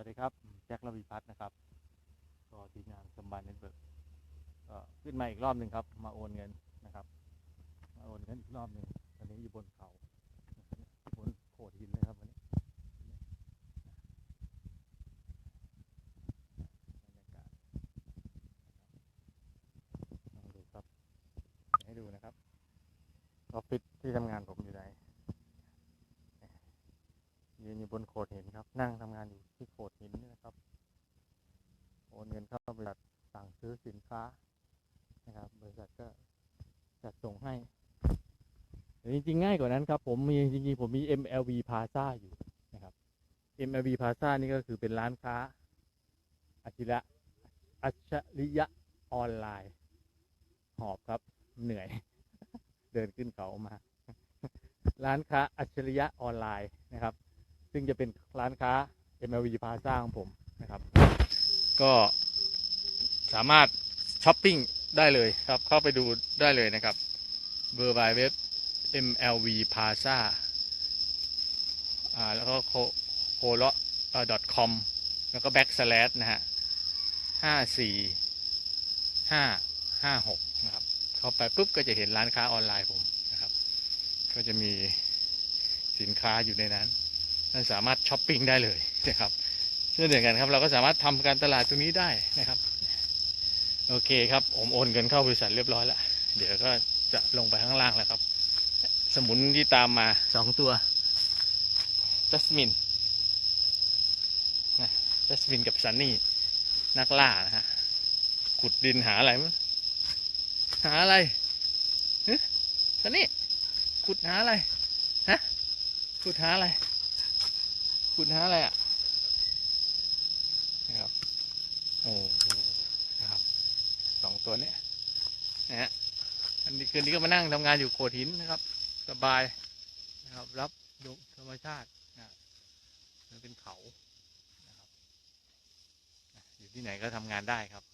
วัสดีครับ แจ็คระวีพัฒน์นะครับ ก็ทีมงานสมบัติเน็ตเวิร์กก็ขึ้นมาอีกรอบหนึ่งครับ มาโอนเงินนะครับ มาโอนเงินอีกรอบหนึ่งตอนนี้อยู่บนเขาบนโขดหินเลยครับวันนี้บรรยากาศลองดูครับให้ดูนะครับออฟฟิศที่ทำงานผมอยู่ไหนยืนอยู่บนโขดหินครับ นั่งทำงานอยู่ที่โขดหินนี่นะครับ โอนเงินเข้าบริษัทสั่ง ซื้อสินค้านะครับ บริษัทก็จัดส่งให้แต่จริงๆง่ายกว่านั้นครับ ผมมีจริงๆผมมี MLV Plaza อยู่นะครับ MLV Plaza นี่ก็คือเป็นร้านค้าอัจฉริยะอัจฉริยะออนไลน์ หอบครับเหนื่อย เดินขึ้นเขามา ร้านค้าอัจฉริยะออนไลน์นะครับ ซึ่งจะเป็นร้านค้า MLV Plaza ของผมนะครับ ก็ สามารถช้อปปิ้งได้เลยครับเข้าไปดูได้เลยนะครับเบอร์บายเว็บ MLV Plaza อ่าแล้วก็โคโคโลเอ่อ .com แล้วก็ backslash นะฮะห้าสี่ห้าห้าหกนะครับ เข้าไปปุ๊บก็จะเห็นร้านค้าออนไลน์ผมนะครับ ก็จะมีสินค้าอยู่ในนั้นท่านสามารถช้อปปิ้งได้เลยนะครับเช่นเดียวกันครับ เราก็สามารถทำการตลาดตรงนี้ได้นะครับ โอเคครับผมโอนเงินเข้าบริษัทเรียบร้อยแล้วเดี๋ยวก็จะลงไปข้างล่างแล้วครับ สมุนที่ตามมาสองตัวจัสมินนะจัสมินกับซันนี่นักล่านะฮะขุดดินหาอะไรมั้งหาอะไรฮะซันนี่ขุดหาอะไรฮะขุดหาอะไรขุดหาอะไรอะนะครับโอ้โหนะครับสองตั วนนี้นะฮะอันนี้คืนนี้ก็มานั่งทำงานอยู่โขดหินนะครับ สบายนะครับ รับดูธรรมชาตินะมันเป็นเขานะครับอะอยู่ที่ไหนก็ทำงานได้ครับ